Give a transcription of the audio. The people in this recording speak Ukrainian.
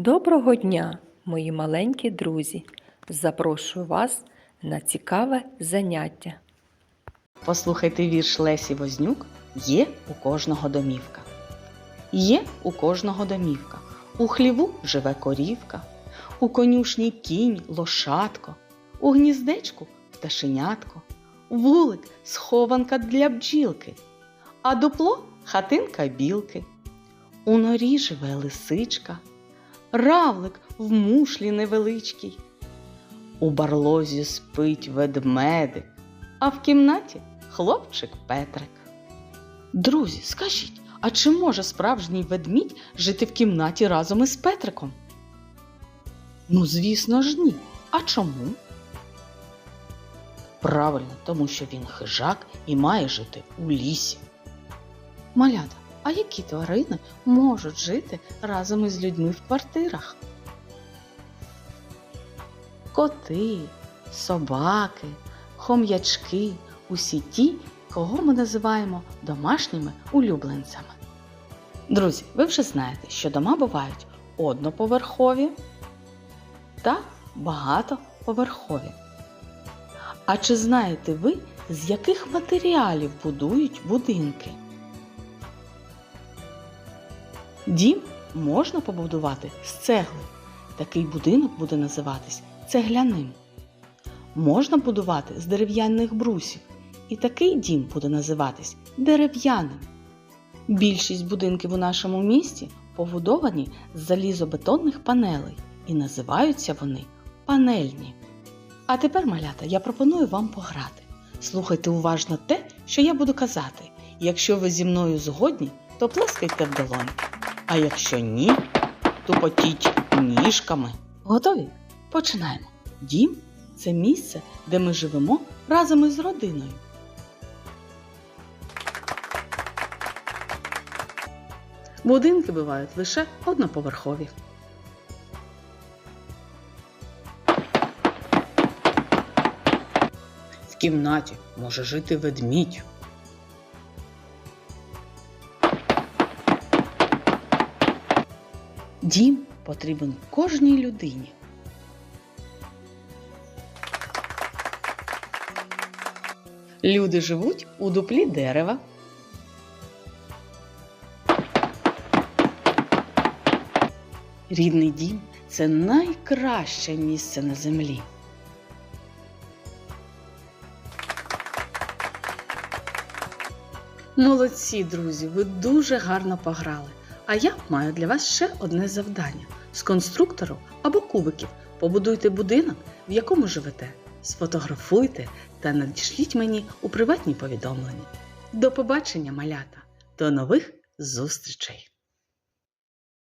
Доброго дня, мої маленькі друзі! Запрошую вас на цікаве заняття. Послухайте вірш Лесі Вознюк Є у кожного домівка. Є у кожного домівка. У хліву живе корівка, у конюшні кінь, лошадко, у гніздечку пташенятко, вулик схованка для бджілки, а дупло хатинка білки. У норі живе лисичка, равлик в мушлі невеличкий. У барлозі спить ведмедик, а в кімнаті хлопчик Петрик. Друзі, скажіть, а чи може справжній ведмідь жити в кімнаті разом із Петриком? Ну, звісно ж, ні. А чому? Правильно, тому що він хижак і має жити у лісі. Малята, а які тварини можуть жити разом із людьми в квартирах? Коти, собаки, хом'ячки, усі ті, кого ми називаємо домашніми улюбленцями. Друзі, ви вже знаєте, що дома бувають одноповерхові та багатоповерхові. А чи знаєте ви, з яких матеріалів будують будинки? Дім можна побудувати з цегли. Такий будинок буде називатись цегляним. Можна будувати з дерев'яних брусів, і такий дім буде називатись дерев'яним. Більшість будинків у нашому місті побудовані з залізобетонних панелей і називаються вони панельні. А тепер, малята, я пропоную вам пограти. Слухайте уважно те, що я буду казати. Якщо ви зі мною згодні, то плескайте в долоньки. А якщо ні, то потіть ніжками. Готові? Починаємо. Дім це місце, де ми живемо разом із родиною. Будинки бувають лише одноповерхові. В кімнаті може жити ведмідь. Дім потрібен кожній людині. Люди живуть у дуплі дерева. Рідний дім це найкраще місце на землі. Молодці, друзі, ви дуже гарно пограли. А я маю для вас ще одне завдання: з конструктору або кубиків побудуйте будинок, в якому живете. Сфотографуйте та надішліть мені у приватні повідомлення. До побачення, малята! До нових зустрічей!